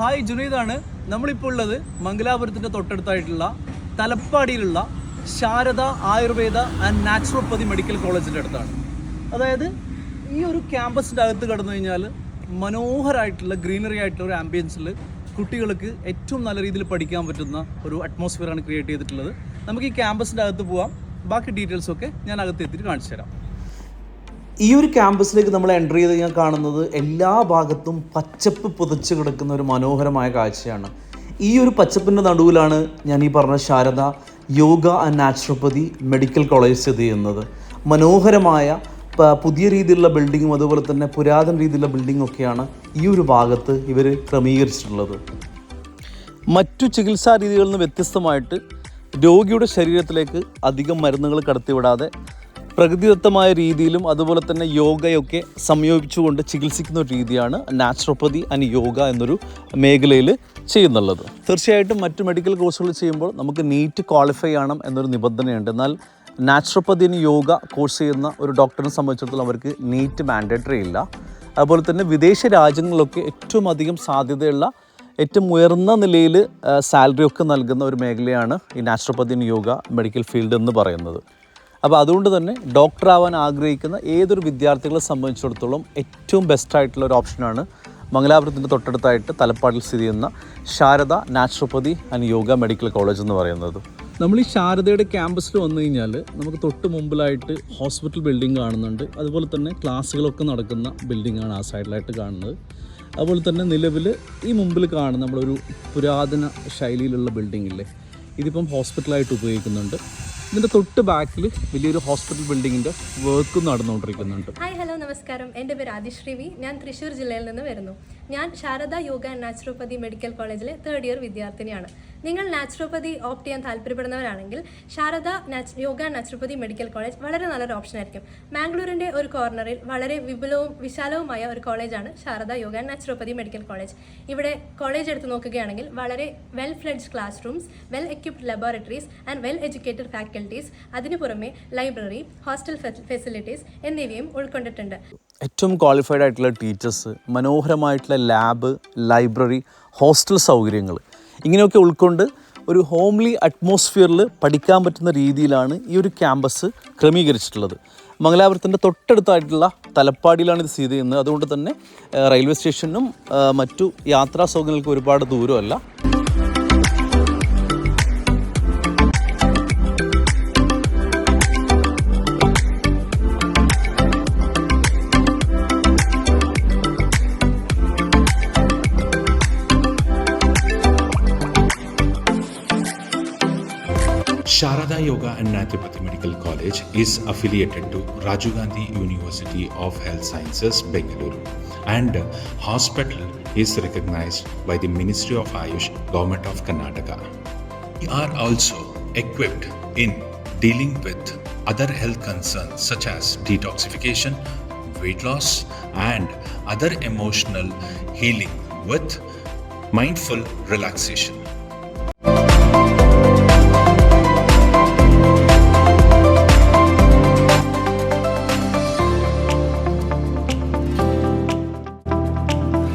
Hi ജുനൈദാണ്. നമ്മളിപ്പോൾ ഉള്ളത് മംഗലാപുരത്തിന്റെ തൊട്ടടുത്തായിട്ടുള്ള തലപ്പാടിയിലുള്ള Sharada Ayurveda and naturopathy medical കോളേജിന്റെ അടുത്താണ്. അതായത് ഈ ഒരു ക്യാമ്പസിന്റെ അകത്ത് കടന്നു കഴിഞ്ഞാൽ മനോഹരമായിട്ടുള്ള ഗ്രീനറി ആയിട്ടുള്ള ഒരു ആംബിയൻസിൽ കുട്ടികൾക്ക് ഏറ്റവും നല്ല രീതിയിൽ പഠിക്കാൻ പറ്റുന്ന ഒരു അറ്റ്മോസ്ഫിയറാണ് ക്രിയേറ്റ് ചെയ്തിട്ടുള്ളത്. നമുക്ക് ഈ ക്യാമ്പസിന്റെ അകത്ത് പോവാം. ബാക്കി ഡീറ്റെയിൽസൊക്കെ ഞാൻ അകത്ത് എത്തിയിട്ട് കാണിച്ചു തരാം. ഈ ഒരു ക്യാമ്പസിലേക്ക് നമ്മൾ എന്റർ ചെയ്ത് കഴിഞ്ഞാൽ കാണുന്നത് എല്ലാ ഭാഗത്തും പച്ചപ്പ് പുതച്ച് കിടക്കുന്ന ഒരു മനോഹരമായ കാഴ്ചയാണ്. ഈ ഒരു പച്ചപ്പിന്റെ നടുവിലാണ് ഞാൻ ഈ പറഞ്ഞ Sharada Yoga and naturopathy medical college സ്ഥിതി ചെയ്യുന്നത്. മനോഹരമായ പുതിയ രീതിയിലുള്ള ബിൽഡിങ്ങും അതുപോലെ തന്നെ പുരാതന രീതിയിലുള്ള ബിൽഡിങ്ങും ഒക്കെയാണ് ഈ ഒരു ഭാഗത്ത് ഇവർ ക്രമീകരിച്ചിട്ടുള്ളത്. മറ്റു ചികിത്സാ രീതികളിൽ നിന്ന് വ്യത്യസ്തമായിട്ട് രോഗിയുടെ ശരീരത്തിലേക്ക് അധികം മരുന്നുകൾ കടത്തിവിടാതെ പ്രകൃതിദത്തമായ രീതിയിലും അതുപോലെ തന്നെ യോഗയൊക്കെ സംയോജിപ്പിച്ചുകൊണ്ട് ചികിത്സിക്കുന്ന ഒരു രീതിയാണ് നാച്ചുറോപ്പതി ആൻഡ് യോഗ എന്നൊരു മേഖലയിൽ ചെയ്യുന്നുള്ളത്. തീർച്ചയായിട്ടും മറ്റു മെഡിക്കൽ കോഴ്സുകൾ ചെയ്യുമ്പോൾ നമുക്ക് നീറ്റ് ക്വാളിഫൈ ചെയ്യണം എന്നൊരു നിബന്ധനയുണ്ട്. എന്നാൽ നാച്ചുറോപ്പതി ആൻഡ് യോഗ കോഴ്സ് ചെയ്യുന്ന ഒരു ഡോക്ടറിനെ സംബന്ധിച്ചിടത്തോളം അവർക്ക് നീറ്റ് മാൻഡേറ്ററി ഇല്ല. അതുപോലെ തന്നെ വിദേശ രാജ്യങ്ങളിലൊക്കെ ഏറ്റവും അധികം സാധ്യതയുള്ള ഏറ്റവും ഉയർന്ന നിലയിൽ സാലറി ഒക്കെ നൽകുന്ന ഒരു മേഖലയാണ് ഈ നാച്ചുറോപ്പതി യോഗ മെഡിക്കൽ ഫീൽഡ് എന്ന് പറയുന്നത്. അപ്പോൾ അതുകൊണ്ട് തന്നെ ഡോക്ടർ ആവാൻ ആഗ്രഹിക്കുന്ന ഏതൊരു വിദ്യാർത്ഥികളെ സംബന്ധിച്ചിടത്തോളം ഏറ്റവും ബെസ്റ്റായിട്ടുള്ള ഒരു ഓപ്ഷനാണ് മംഗലാപുരത്തിന്റെ തൊട്ടടുത്തായിട്ട് തലപ്പാടിൽ സ്ഥിതി ചെയ്യുന്ന Sharada naturopathy and Yoga medical college എന്ന് പറയുന്നത്. നമ്മൾ ഈ ശാരദയുടെ ക്യാമ്പസിൽ വന്നു കഴിഞ്ഞാൽ നമുക്ക് തൊട്ട് മുമ്പിലായിട്ട് ഹോസ്പിറ്റൽ ബിൽഡിംഗ് കാണുന്നുണ്ട്. അതുപോലെ തന്നെ ക്ലാസ്സുകളൊക്കെ നടക്കുന്ന ബിൽഡിങ്ങാണ് ആ സൈഡിലായിട്ട് കാണുന്നത്. അതുപോലെ തന്നെ നിലവിൽ ഈ മുമ്പിൽ കാണുന്ന നമ്മളൊരു പുരാതന ശൈലിയിലുള്ള ബിൽഡിംഗ് ഇല്ലേ? ഇതിപ്പം ഹോസ്പിറ്റലായിട്ട് ഉപയോഗിക്കുന്നുണ്ട്. ഇതിന്റെ തൊട്ട് ബാക്കിൽ വലിയൊരു ഹോസ്പിറ്റൽ ബിൽഡിങ്ങിന്റെ വർക്ക് നടന്നുകൊണ്ടിരിക്കുന്നുണ്ട്. ഹായ് ഹലോ നമസ്കാരം. എന്റെ പേര് ആദിശ്രീവി ഞാൻ തൃശ്ശൂർ ജില്ലയിൽ നിന്ന് വരുന്നു. ഞാൻ Sharada Yoga and naturopathy medical കോളേജിലെ തേർഡ് ഇയർ വിദ്യാർത്ഥിനിയാണ്. നിങ്ങൾ നാച്ചുറോപ്പതി ഓപ്റ്റ് ചെയ്യാൻ താല്പര്യപ്പെടുന്നവരാണെങ്കിൽ Sharada Yoga and naturopathy medical college വളരെ നല്ലൊരു ഓപ്ഷൻ ആയിരിക്കും. മാംഗ്ലൂരിന്റെ ഒരു കോർണറിൽ വളരെ വിപുലവും വിശാലവുമായ ഒരു കോളേജാണ് Sharada Yoga and naturopathy medical college. ഇവിടെ കോളേജ് എടുത്ത് നോക്കുകയാണെങ്കിൽ വളരെ well fledge class rooms well equipped laboratories and well educated faculties അതിനു പുറമെ ലൈബ്രറി ഹോസ്റ്റൽ ഫെസിലിറ്റീസ് എന്നിവയും ഉൾക്കൊണ്ടിട്ടുണ്ട്. ഏറ്റവും ക്വാളിഫൈഡ് ആയിട്ടുള്ള ടീച്ചേഴ്സ് മനോഹരമായിട്ടുള്ള ലാബ് ലൈബ്രറി ഹോസ്റ്റൽ സൗകര്യങ്ങൾ. ഇങ്ങനെയൊക്കെ ഉൾക്കൊണ്ട് ഒരു ഹോംലി അറ്റ്മോസ്ഫിയറിൽ പഠിക്കാൻ പറ്റുന്ന രീതിയിലാണ് ഈ ഒരു ക്യാമ്പസ് ക്രമീകരിച്ചിട്ടുള്ളത്. മംഗലാപുരത്തിന്റെ തൊട്ടടുത്തായിട്ടുള്ള തലപ്പാടിയിലാണ് ഇത് സ്ഥിതി ചെയ്യുന്നത്. അതുകൊണ്ട് തന്നെ റെയിൽവേ സ്റ്റേഷനും മറ്റു യാത്രാ സൗകര്യങ്ങൾക്ക് ഒരുപാട് ദൂരമല്ല. Sharada Yoga and Naturopathy Medical College is affiliated to Rajiv Gandhi University of Health Sciences, Bengaluru, and hospital is recognized by the Ministry of Ayush, Government of Karnataka. We are also equipped in dealing with other health concerns such as detoxification, weight loss, and other emotional healing with mindful relaxation.